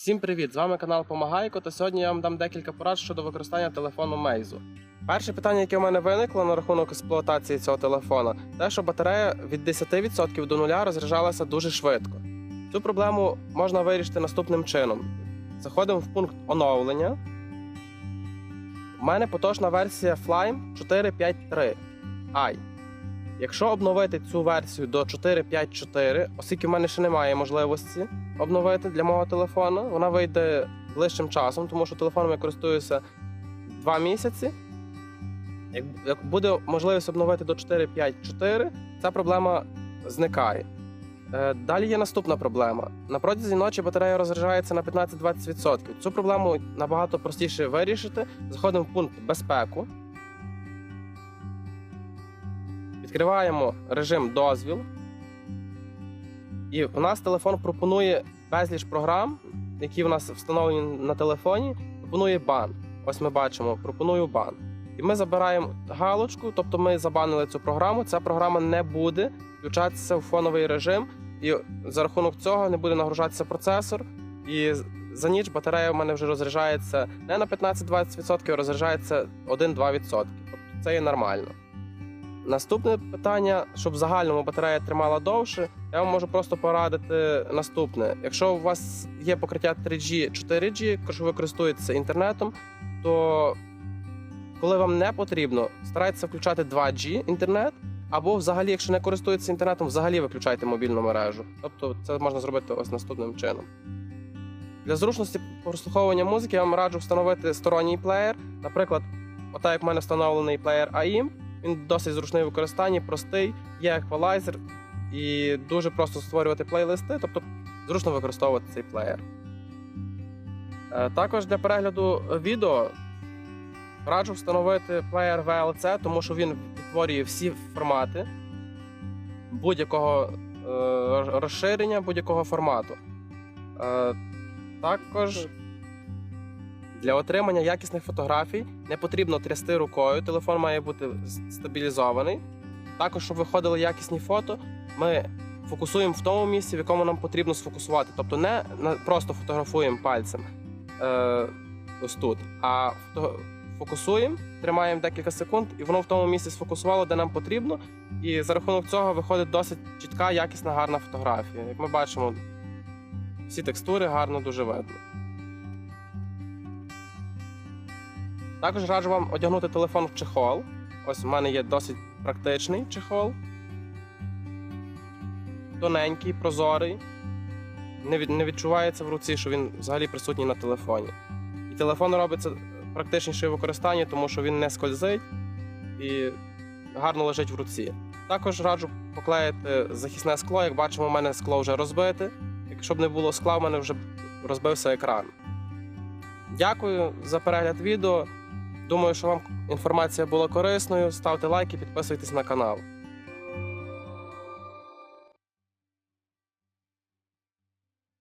Всім привіт! З вами канал Помагайко. Та сьогодні я вам дам декілька порад щодо використання телефону Meizu. Перше питання, яке в мене виникло на рахунок експлуатації цього телефона, те, що батарея від 10% до нуля розряджалася дуже швидко. Цю проблему можна вирішити наступним чином: заходимо в пункт оновлення. У мене поточна версія Flame 453 i. Якщо обновити цю версію до 4.5.4, оскільки в мене ще немає можливості обновити для мого телефону, вона вийде ближчим часом, тому що телефоном я користуюся 2 місяці. Як, буде можливість обновити до 4.5.4, ця проблема зникає. Е, Далі є наступна проблема. На протязі ночі батарея розряджається на 15-20%. Цю проблему набагато простіше вирішити. Заходимо в пункт безпеку. Відкриваємо режим дозвіл. І у нас телефон пропонує безліч програм, які в нас встановлені на телефоні. Пропонує бан. Ось ми бачимо, пропоную бан. І ми забираємо галочку, тобто ми забанили цю програму. Ця програма не буде включатися в фоновий режим, і за рахунок цього не буде нагружатися процесор. І за ніч батарея в мене вже розряджається не на 15-20%, а розряджається 1-2%. Тобто це є нормально. Наступне питання, щоб в загальному батарея тримала довше, я вам можу просто порадити наступне. Якщо у вас є покриття 3G, 4G, якщо ви користуєтеся інтернетом, то коли вам не потрібно, старайтеся включати 2G інтернет, або взагалі, якщо не користуєтеся інтернетом, взагалі виключайте мобільну мережу. Тобто це можна зробити ось наступним чином. Для зручності прослуховування музики я вам раджу встановити сторонній плеєр. Наприклад, отак як в мене встановлений плеєр AIM, він досить зручний в використанні, простий, є еквалайзер і дуже просто створювати плейлисти, тобто зручно використовувати цей плеєр. Е, Також для перегляду відео раджу встановити плеєр VLC, тому що він відтворює всі формати будь-якого е, розширення, будь-якого формату. Е, Також для отримання якісних фотографій не потрібно трясти рукою, телефон має бути стабілізований. Також, щоб виходили якісні фото, ми фокусуємо в тому місці, в якому нам потрібно сфокусувати. Тобто не просто фотографуємо пальцем е, ось тут, а фокусуємо, тримаємо декілька секунд, і воно в тому місці сфокусувало, де нам потрібно. І за рахунок цього виходить досить чітка, якісна, гарна фотографія. Як ми бачимо, всі текстури гарно дуже видно. Також раджу вам одягнути телефон в чехол. Ось у мене є досить практичний чехол. Тоненький, прозорий. Не, від, не відчувається в руці, що він взагалі присутній на телефоні. І телефон робиться практичніше в використанні, тому що він не скользить і гарно лежить в руці. Також раджу поклеїти захисне скло. Як бачимо, у мене скло вже розбите. Якщо б не було скла, у мене вже розбився екран. Дякую за перегляд відео. Думаю, що вам інформація була корисною. Ставте лайки, підписуйтесь на канал.